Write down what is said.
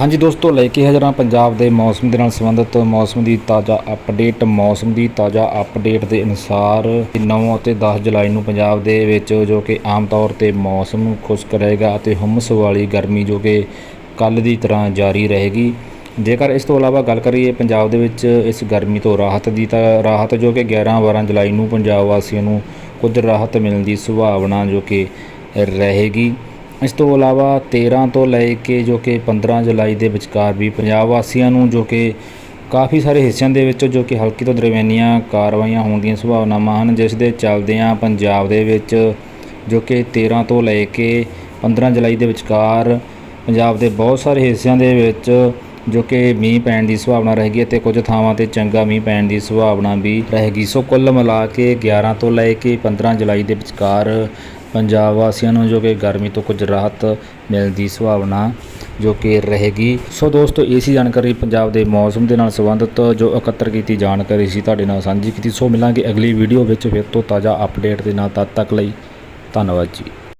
ਹਾਂਜੀ ਦੋਸਤੋ, ਲੈ ਕੇ ਹਾਜ਼ਰ ਪੰਜਾਬ ਦੇ ਮੌਸਮ ਦੇ ਨਾਲ ਸੰਬੰਧਿਤ। ਮੌਸਮ ਦੀ ਤਾਜ਼ਾ ਅਪਡੇਟ ਮੌਸਮ ਦੀ ਤਾਜ਼ਾ ਅਪਡੇਟ ਦੇ ਅਨੁਸਾਰ 9 ਅਤੇ 10 ਜੁਲਾਈ ਨੂੰ ਪੰਜਾਬ ਦੇ ਵਿੱਚ ਜੋ ਕਿ ਆਮ ਤੌਰ ਤੇ ਮੌਸਮ ਖੁਸ਼ਕ ਰਹੇਗਾ ਅਤੇ ਹੁੰਮਸ ਵਾਲੀ ਗਰਮੀ ਜੋ ਕਿ ਕੱਲ ਦੀ ਤਰ੍ਹਾਂ ਜਾਰੀ ਰਹੇਗੀ। ਜੇਕਰ ਇਸ ਤੋਂ ਇਲਾਵਾ ਗੱਲ ਕਰੀਏ ਪੰਜਾਬ ਦੇ ਵਿੱਚ ਇਸ ਗਰਮੀ ਤੋਂ ਰਾਹਤ ਦੀ ਤਾਂ ਰਾਹਤ ਜੋ ਕਿ 11 12 ਜੁਲਾਈ ਨੂੰ ਪੰਜਾਬ ਵਾਸੀਆਂ ਨੂੰ ਕੁਝ ਰਾਹਤ ਮਿਲਣ ਦੀ ਸੰਭਾਵਨਾ ਜੋ ਕਿ ਰਹੇਗੀ। ਇਸ ਤੋਂ ਇਲਾਵਾ 13 ਤੋਂ ਲੈ ਕੇ ਜੋ ਕਿ 15 ਜੁਲਾਈ ਦੇ ਵਿਚਕਾਰ ਵੀ ਪੰਜਾਬ ਵਾਸੀਆਂ ਨੂੰ ਜੋ ਕਿ ਕਾਫੀ ਸਾਰੇ ਹਿੱਸਿਆਂ ਦੇ ਵਿੱਚ ਜੋ ਕਿ ਹਲਕੀ ਤੋਂ ਦਰਮਿਆਨੀਆਂ ਕਾਰਵਾਈਆਂ ਹੋਣ ਦੀਆਂ ਸੰਭਾਵਨਾਵਾਂ ਹਨ, ਜਿਸ ਦੇ ਚੱਲਦਿਆਂ ਪੰਜਾਬ ਦੇ ਵਿੱਚ ਜੋ ਕਿ 13 ਤੋਂ ਲੈ ਕੇ 15 ਜੁਲਾਈ ਦੇ ਵਿਚਕਾਰ ਪੰਜਾਬ ਦੇ ਬਹੁਤ ਸਾਰੇ ਹਿੱਸਿਆਂ ਦੇ ਵਿੱਚ ਜੋ ਕਿ ਮੀਂਹ ਪੈਣ ਦੀ ਸੰਭਾਵਨਾ ਰਹੇਗੀ ਅਤੇ ਕੁਝ ਥਾਵਾਂ ਤੇ ਚੰਗਾ ਮੀਂਹ ਪੈਣ ਦੀ ਸੰਭਾਵਨਾ ਵੀ ਰਹੇਗੀ ਸੋ ਕੁੱਲ ਮਿਲਾ ਕੇ 11 ਤੋਂ ਲੈ ਕੇ 15 ਜੁਲਾਈ ਦੇ ਵਿਚਕਾਰ ਪੰਜਾਬ ਵਾਸੀਆਂ ਨੂੰ ਜੋ ਕਿ ਗਰਮੀ ਤੋਂ ਕੁਝ ਰਾਹਤ ਮਿਲਣ ਦੀ ਸੰਭਾਵਨਾ ਜੋ ਕਿ ਰਹੇਗੀ। ਸੋ ਦੋਸਤੋ, ਇਹ ਸੀ ਜਾਣਕਾਰੀ ਪੰਜਾਬ ਦੇ ਮੌਸਮ ਦੇ ਨਾਲ ਸੰਬੰਧਿਤ ਜੋ ਇਕੱਤਰ ਕੀਤੀ ਜਾਣਕਾਰੀ ਸੀ ਤੁਹਾਡੇ ਨਾਲ ਸਾਂਝੀ ਕੀਤੀ। ਸੋ ਮਿਲਾਂਗੇ ਅਗਲੀ ਵੀਡੀਓ ਵਿੱਚ, ਫਿਰ ਤੋਂ ਤਾਜ਼ਾ ਅਪਡੇਟ ਦੇ ਨਾਲ ਤਦ ਤੱਕ ਲਈ ਧੰਨਵਾਦ ਜੀ।